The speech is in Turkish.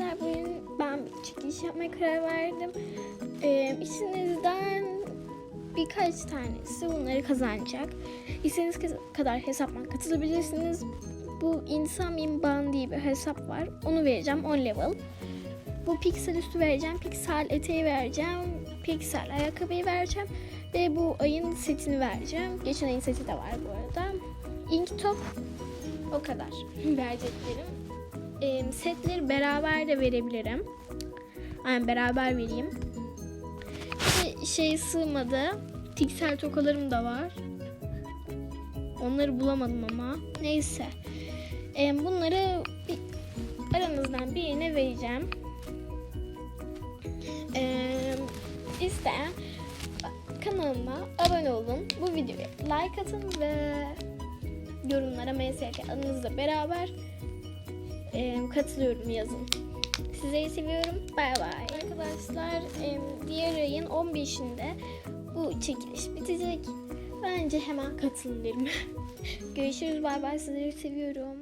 arkadaşlar bugün ben bir çekiliş yapmaya karar verdim. Ee, içinizden birkaç tanesi bunları kazanacak. İstediğiniz kadar hesaptan katılabilirsiniz. Bu insan Mimban diye bir hesap var. Onu vereceğim 10 level. Bu piksel üstü vereceğim, piksel eteği vereceğim, piksel ayakkabıyı vereceğim ve bu ayın setini vereceğim. Geçen ayın seti de var bu arada. Ink top o kadar vereceklerim. Ee, setleri beraber de verebilirim. Yani beraber vereyim. Bir şey sığmadı. Tiksel tokalarım da var. Onları bulamadım ama. Neyse. Ee, bunları bir, aranızdan birine vereceğim. Ee, isteyen kanalıma abone olun. Bu videoya like atın ve yorumlara MSK adınızla beraber e, katılıyorum yazın. Sizleri seviyorum. Bay bay. Arkadaşlar e, diğer ayın 15'inde bu çekiliş bitecek. Bence hemen katılın derim. Görüşürüz. Bay bay. Sizleri seviyorum.